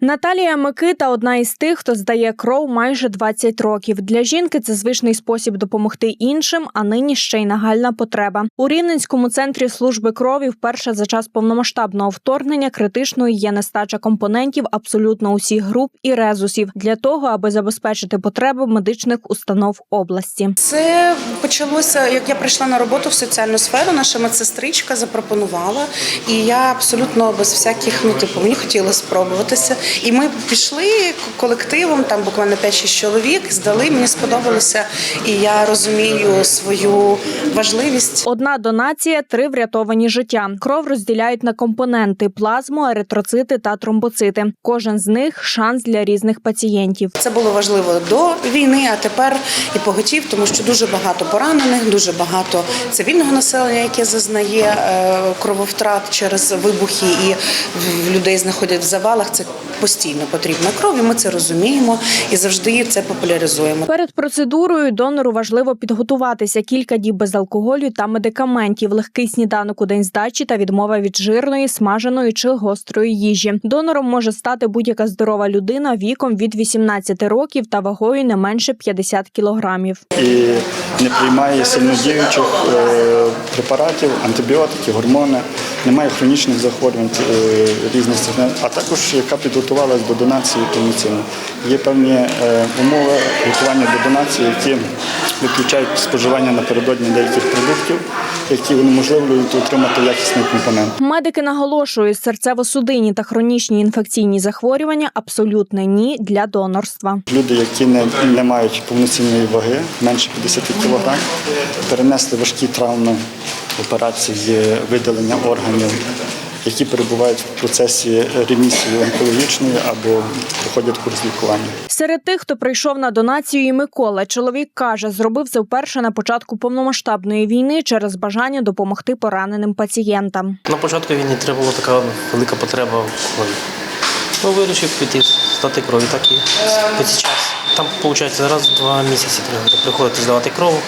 Наталія Микита одна із тих, хто здає кров майже 20 років. Для жінки це звичний спосіб допомогти іншим, а нині ще й нагальна потреба. У Рівненському центрі служби крові вперше за час повномасштабного вторгнення критичною є нестача компонентів абсолютно усіх груп і резусів для того, аби забезпечити потреби медичних установ області. Це почалося, як я прийшла на роботу в соціальну сферу. Наша медсестричка запропонувала, і я абсолютно без всяких, ну типу, мені хотілося спробуватися. І ми пішли колективом, там буквально 5-6 чоловік, здали. Мені сподобалося, і я розумію свою важливість. Одна донація, три врятовані життя. Кров розділяють на компоненти: плазму, еритроцити та тромбоцити. Кожен з них шанс для різних пацієнтів. Це було важливо до війни, а тепер і поготів, тому що дуже багато поранених, дуже багато цивільного населення, яке зазнає е, крововтрат через вибухи, і людей знаходять в завалах. Це постійно потрібна кров, і ми це розуміємо і завжди це популяризуємо. Перед процедурою донору важливо підготуватися кілька діб без алкоголю та медикаментів, легкий сніданок у день здачі та відмова від жирної, смаженої чи гострої їжі. Донором може стати будь-яка здорова людина віком від 18 років та вагою не менше 50 кілограмів. і не приймає сильнодіючих е, препаратів, антибіотики, гормони, немає хронічних захворювань е, різних а також яка підготувалась до донації повноцінно. Є певні е, умови готування до донації, які виключають споживання напередодні деяких продуктів, які унеможливлюють отримати якісний компонент. Медики наголошують, серцево-судинні та хронічні інфекційні захворювання абсолютне ні для донорства. Люди, які не, не мають повноцінної ваги, менше 50 кг, перенесли важкі травми операції видалення органів, які перебувають в процесі ремісії онкологічної або проходять курс лікування. Серед тих, хто прийшов на донацію, і Микола чоловік каже, зробив це вперше на початку повномасштабної війни через бажання допомогти пораненим пацієнтам. На початку війни треба була така велика потреба в крові. Ну, вирішив піти здати крові, так і по цей час. Там, виходить, раз в два місяці треба приходити здавати кров.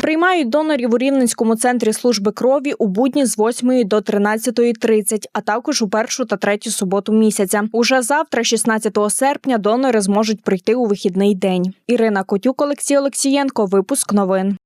Приймають донорів у Рівненському центрі служби крові у будні з 8 до 13.30, а також у першу та третю суботу місяця. Уже завтра, 16 серпня, донори зможуть прийти у вихідний день. Ірина Котюк, Олексій Олексієнко. Випуск новин.